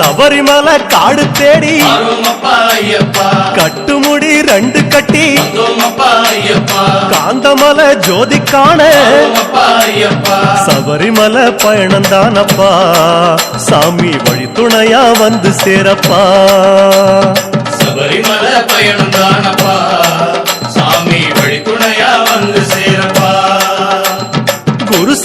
சபரிமலை காடு தேடி கட்டுமுடி ரெண்டு கட்டி காந்தமலை ஜோதி காண சபரிமலை பயணந்தானப்பா சாமி வழி துணையா வந்து சேரப்பா. சபரிமலை பயணம் தானப்பா. சாமி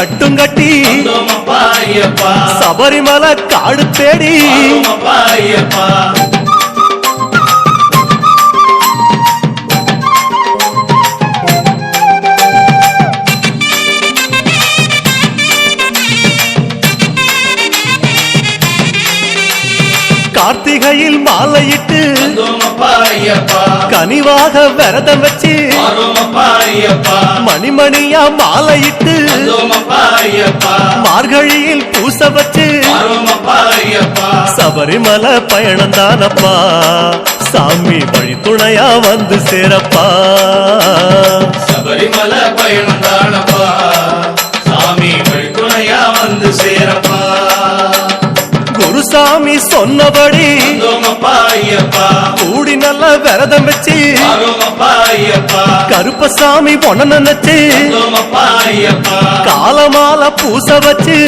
கட்டும் கட்டி. சபரிமலை காடு தேடி. கார்த்திகையில் மாலையிட்டு கனிவாக விரதம் வச்சு மணிமணியா மாலையிட்டு மார்கழியில் பூச வச்சு சபரிமலை பயணம் தானப்பா. சாமி வழி துணையா வந்து சேரப்பா. சபரிமலை பயணம் தானப்பா. குருசாமி சொன்னபடி கூடி நல்ல விரதம் வச்சு கருப்பசாமி பொண்ண நினைச்சு காலமால பூச வச்சு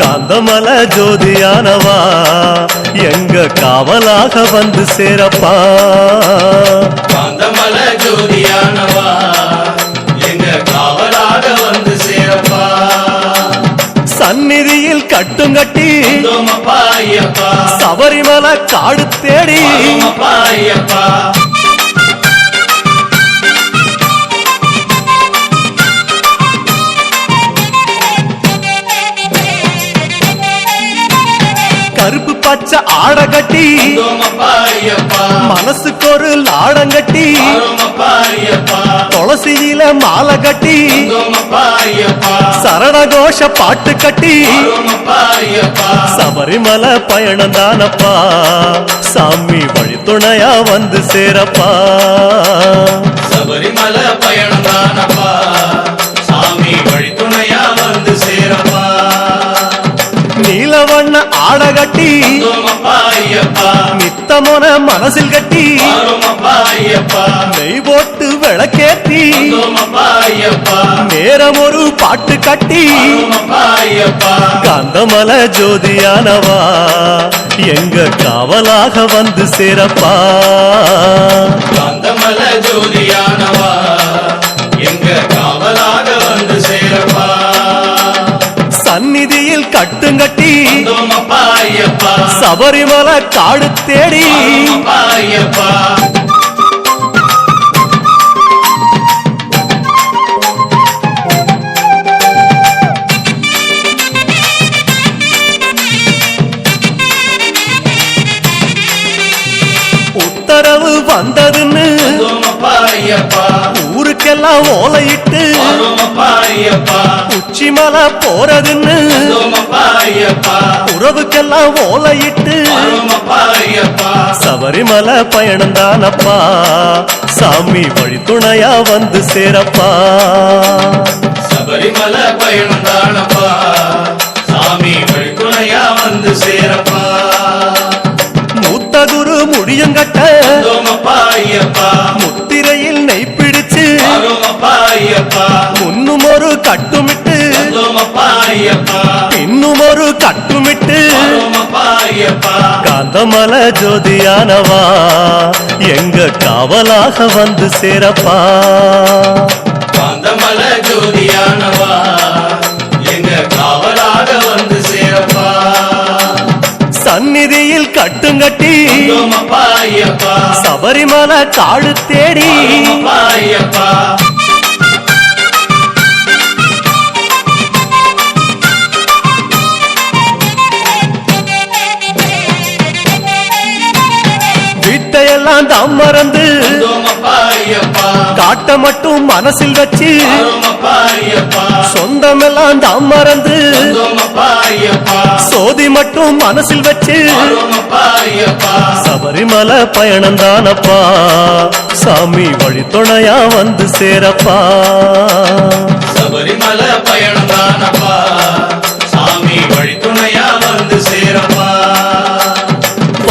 காந்தமல ஜோதியானவா எங்க காவலாக வந்து சேரப்பா. காந்தமல ஜோதியானவா. சந்நிதியில் கட்டும் கட்டி சபரிமலை காடு தேடி பச்சை ஆட கட்டி மனசுக்கு ஒரு லாடம் கட்டி துளசியில மாலை கட்டி வந்தோமப்பா ஐயப்பா சரணகோஷ பாட்டு கட்டி சபரிமலை பயணம் தானப்பா சாமி வழித்துணையா வந்து சேரப்பா. சபரிமலை பயணம் தானப்பா சாமி வழித்துணையா வந்து சேரப்பா. நீலவண்ண ஆட கட்டி வந்தோமப்பா மனசில் கட்டி. நெய் போட்டு விளக்கேத்தி. நேரம் ஒரு பாட்டு கட்டி. ஆரோமப்பா காந்தமல ஜோதியானவா. எங்க காவலாக வந்து சேரப்பா. சபரிமலை காடு தேடி. உத்தரவு வந்ததுன்னு ஊருக்கெல்லாம் ஐயப்பா உச்சிமலை போறதுன்னு உறவுக்கெல்லாம் ஓலையிட்டு சபரிமலை பயணம் தானப்பா. சாமி வழி துணையா வந்து சேரப்பா. சபரிமலை பயணம் தானப்பா. சாமி வழித்துணையா வந்து சேரப்பா. மூத்த குரு முடியுங்கட்ட முத்திரையில் நெய் பிடிச்சு முன்னும் ஒரு இன்னும் ஒரு கட்டுமிட்டு. காந்தமல ஜோதியானவா. எங்க காவலாக வந்து சேரப்பா. காந்தமல ஜோதியானவா. எங்க காவலாக வந்து சேரப்பா. சந்நிதியில் கட்டுங்கட்டி. வந்தோமப்பா ஐயப்பா சபரிமலை காடு தேடி. ஐயப்பா தாம் மறந்து காட்ட மட்டும் மனசில் வச்சு ஐயப்பா. சொந்தமெல்லாம் தாம் மறந்து சோதி மட்டும் மனசில் வச்சு சபரிமலை பயணம் தானப்பா. சாமி வழித்துணையா வந்து சேரப்பா. சபரிமலை பயணம் தானப்பா. சாமி வழித்துணையா வந்து சேரப்பா.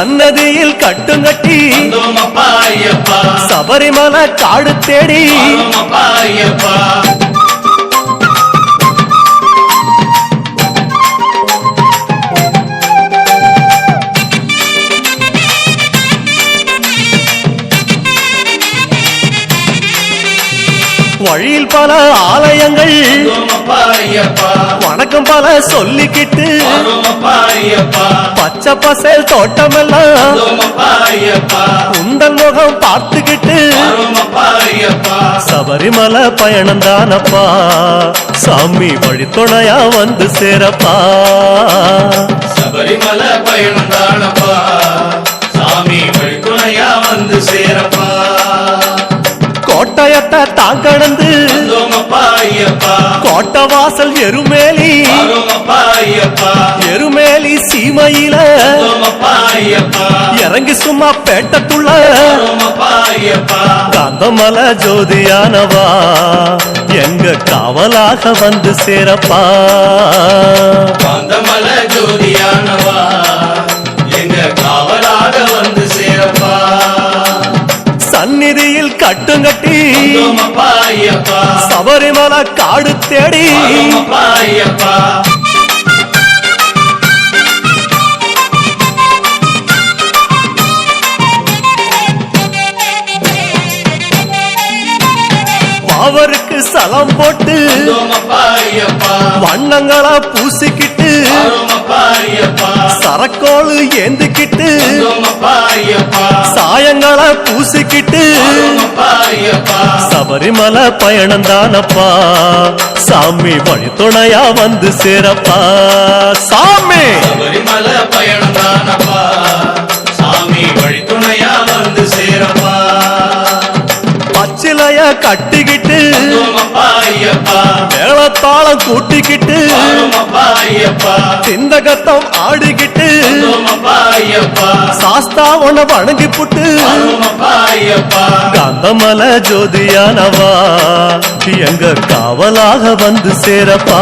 சன்னதியில் கட்டுங்கட்டி சபரிமலை காடு தேடி வழியில் பல ஆலயங்கள். வணக்கம் பல சொல்லிக்கிட்டு. பச்சை பசேல் தோட்டமெல்லாம் உந்தன் முகம் பார்த்துக்கிட்டு. சபரிமலை பயணம் தானப்பா. சாமி வழித்துணையா வந்து சேரப்பா. சபரிமலை பயணம் தானப்பா. சாமி வழித்துணையா வந்து சேரப்பா. கோட்டயத்தை தான் கடந்து கோட்டை வாசல் எருமேலி எருமேலி சீமையில இறங்கி சும்மா பேட்டத்துள்ள காந்தமல ஜோதியானவா எங்க காவலாக வந்து சேரப்பா. காந்தமல ஜோதியானவா. சந்நிதியில் கட்டுங்கட்டி சபரிமலை காடு தேடி அவருக்கு சலம் போட்டு வண்ணங்களா பூசிக்கிட்டு சரக்கோளு ஏந்துக்கிட்டு சாயங்கள பூசிக்கிட்டு சபரிமலை பயணம் தானப்பா. சாமி வழித்துணையா வந்து சேரப்பா. சாமி! சபரிமலை பயணம் தானப்பா. சாமி வழித்துணையா வந்து சேரப்பா. பச்சிலைய கட்டிக்கிட்டு மேளத்தாளம் கூட்டிக்கிட்டு சிந்தகத்தம் ஆடிக்கிட்டு சாஸ்தா உன வணங்கி புட்டு காந்தமல ஜோதியானவா எங்க காவலாக வந்து சேரப்பா.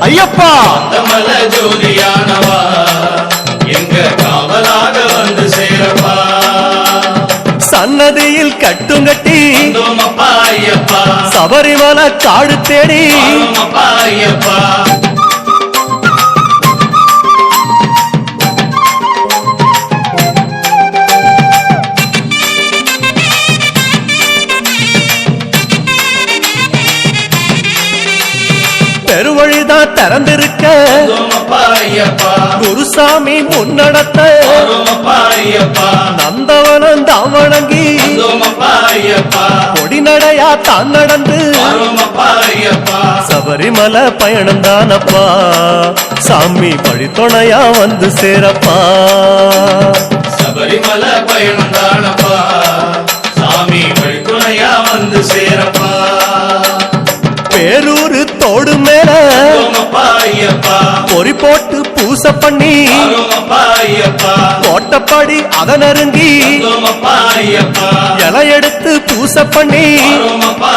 ஐயப்பா! காந்தமல ஜோதியானவா எங்க காவலாக சன்னதியில் கட்டுங்கட்டி சபரிமல காடு தேடி பெருவழிதான் திறந்திருக்க குருசாமி முன்னடத்த. நந்தவனம் தான் வணங்கி கொடிநடையா தான் நடந்து சபரிமலை பயணம் தானப்பா. சாமி வழித்துணையா வந்து சேரப்பா. சபரிமலை பயணம் தானப்பா. சாமி வழித்துணையா வந்து சேரப்பா. பேரூரு தோடு மேல. பொறி போட்டு பூச பண்ணி வரோமப்பா கோட்டப்படி அதை நெருங்கி இலை எடுத்து பூச பண்ணி வரோமப்பா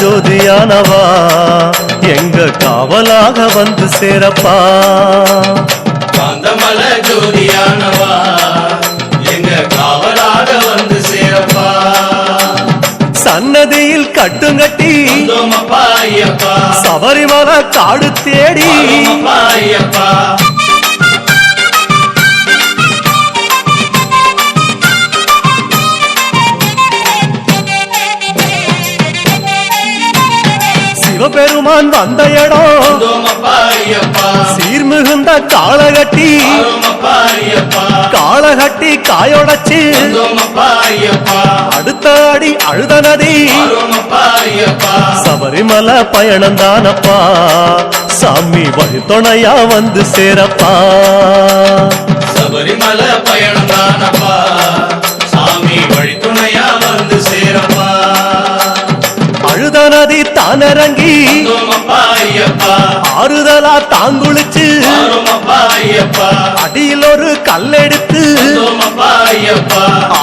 ஜோதியானவா. எங்க காவலாக வந்து சேரப்பா. காந்தமல ஜோதியானவா. சன்னதியில் கட்டுங்கட்டி சபரிமலை காடு தேடி பெருமான் வந்த இடம் சீர்மிகுந்த ஐயப்பா காளகட்டி காயொடச்சு. அடுத்த அடி அழுத நதி. சபரிமலை பயணம் தானப்பா. சாமி வழித்துணையா வந்து சேரப்பா. சபரிமலை பயணம் தானப்பா. சாமி வழித்துணையா வந்து சேரப்பா. அழுத நதி ஐயப்பா ஆறுதலா தாங்குளிச்சு. அடியில் ஒரு கல்லெடுத்து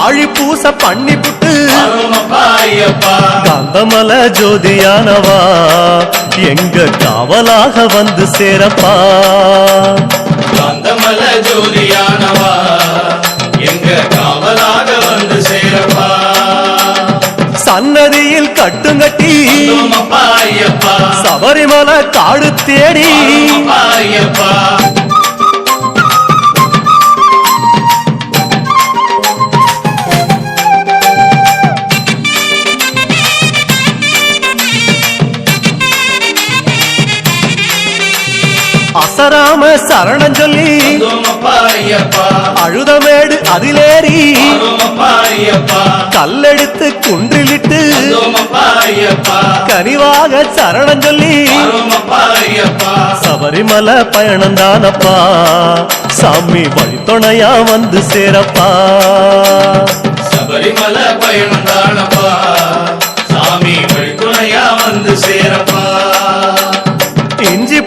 ஆழி பூச பண்ணி புட்டு. காந்தமல ஜோதியானவா எங்க காவலாக வந்து சேரப்பா. காந்தமல ஜோதியானவா எங்க காவலாக வந்து சேரப்பா. சன்னதியில் வந்தோமப்பா ஐயப்பா சபரிமலை காடு தேடி. சரணம் சொல்லி அழுதமேடு அதிலேறி கல்லெடுத்து குன்றிலிட்டு கனிவாக சரணம் சொல்லி சபரிமலை பயணம் தானப்பா. சாமி வழித்துணையா வந்து சேரப்பா. சபரிமலை பயணம் தானப்பா. சாமி வழித்துணையா வந்து சேரப்பா.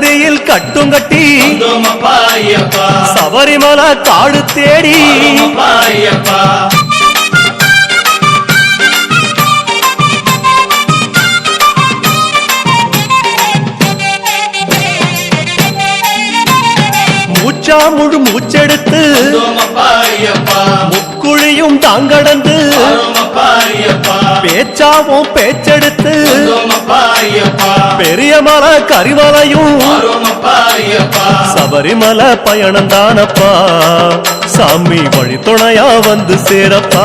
சன்னதியில் வந்தோமப்பா ஐயப்பா சபரிமலை காடு தேடி மூச்சா முழு மூச்செடுத்து முக்குழியும் தாங்கடந்து பேச்சாவும் பேச்செடுத்து வந்தோமப்பா ஐயப்பா பெரிய மலை கரிமலையும் சபரிமலை பயணம் தானப்பா. சாமி வழித்துணையா வந்து சேரப்பா.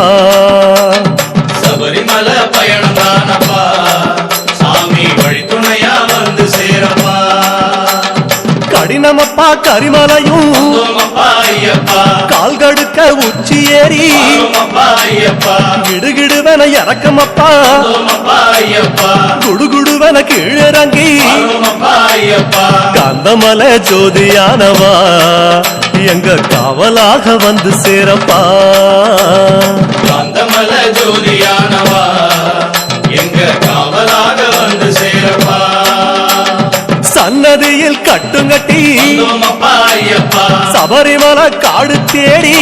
சபரிமலை பயணம் தானப்பா. சாமி வழித்துணையா கடினமப்பா கரிமலையும் கால் கடுக்க உச்சி ஏறி கிடுகிடுவன இறக்கமப்பா. குடுகுடுவன கீழிறங்கி காந்தமலை ஜோதியானவா எங்க காவலாக வந்து சேரப்பா. காந்தமல ஜோதியானவா சன்னதியில் கட்டுங்கட்டி சபரிமலை காடு தேடி.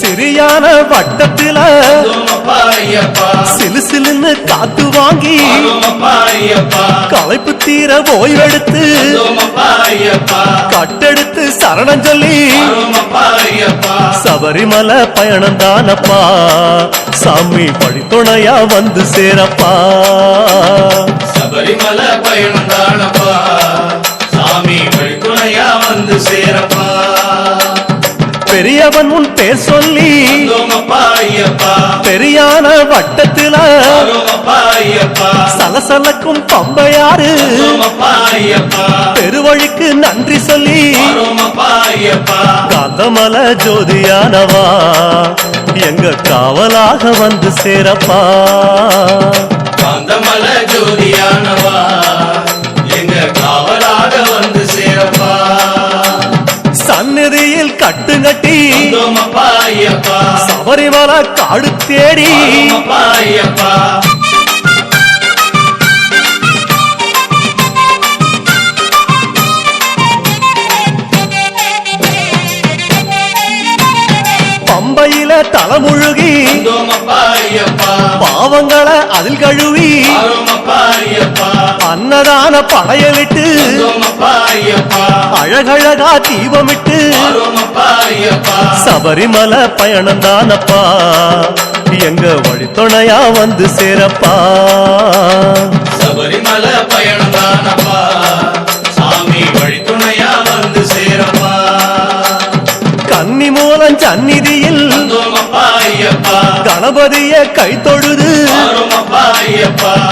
சிறியான வட்டத்தில சிலு சிலுன்னு காத்து வாங்கி. களைப்பு தீர ஓய்வெடுத்து கட்டெடுத்து சரணம் சொல்லி சபரிமலை பயணம் தானப்பா. சாமி படித்துணையா வந்து சேரப்பா. சபரிமலை பயணம் தானப்பா. சாமி வழித்துணையா வந்து சேரப்பா. பெரியவன் உன் பேர் சொல்லி பெரியான வட்டத்தில சலசலக்கும் பம்பையாறு. பெருவழிக்கு நன்றி சொல்லி வரோமப்பா காந்தமல ஜோதியானவா எங்க காவலாக வந்து சேரப்பா. காந்தமல ஜோதியானவா எங்க காவல் வந்தோமப்பா ஐயப்பா சபரிமலை காடு தேடி. ஐயப்பா பாவங்களை அதில் கழுவி அன்னதான படையலிட்டு அழகழகா தீபமிட்டு சபரிமலை பயணம் தானப்பா. எங்க வழித்துணையா வந்து சேரப்பா. சபரிமலை பயணம் தானப்பா. சாமி வழித்துணையா வந்து சேரப்பா. கன்னி மூலம் சந்நிதியில் கணபதிய கை தொழுது.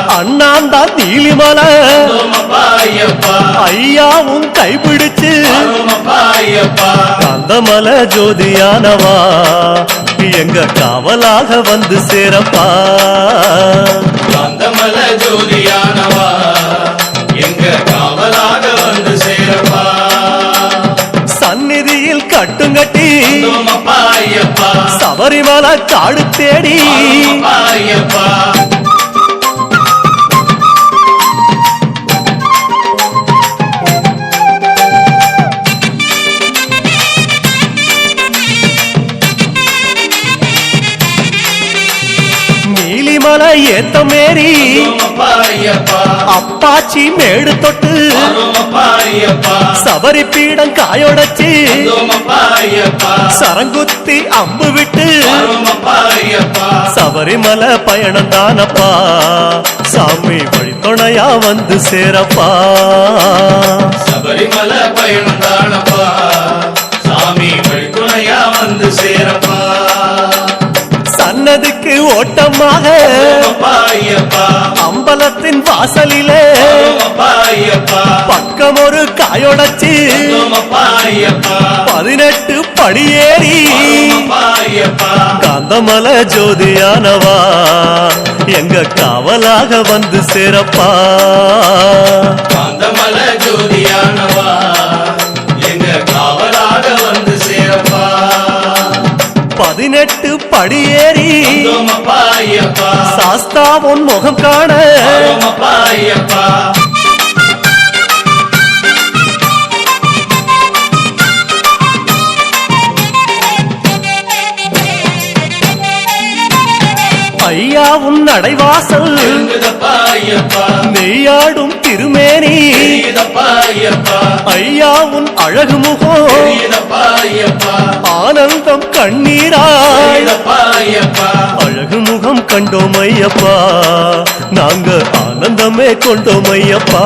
அண்ணாந்தான் நீலிமலை. ஐயாவும் ஐயப்பா. கந்தமல ஜோதியானவா. எங்க காவலாக வந்து சேரப்பா. காந்தமல ஜோதியானவா. எங்க கட்டுங்கட்டி சபரிமலை காடு தேடி. ஆரோமப்பா ஐயப்பா நீலிமலை ஏத்த மேரி வந்தோமப்பா ஐயப்பா. அப்பாச்சி மேடு தொட்டு சபரி பீடம் காயொடச்சு சரங்குத்தி அம்பு விட்டு சபரிமலை பயணம் தானப்பா. சாமி வழித்துணையா வந்து சேரப்பா. சபரிமலை பயணம் தானப்பா. சாமி வழித்துணையா வந்து சேரப்பா. ஓட்டமாக அம்பலத்தின் வாசலிலே பக்கம் ஒரு காயொடச்சு பதினெட்டு படியேறி காந்தமல ஜோதியானவா. எங்க காவலாக வந்து சேரப்பா. காந்தமல ஜோதியானவா. பதினெட்டு படியேறி சாஸ்தா உன் முகம் காண. ஐயா உன் ஐயப்பா. மெய்யாடும் திருமேனி. ஐயா உன் அழகு முகம் ஆனந்தம் கண்ணீராய் அழகு முகம் கண்டோம் ஐயப்பா. நாங்க ஆனந்தமே கொண்டோம் ஐயப்பா.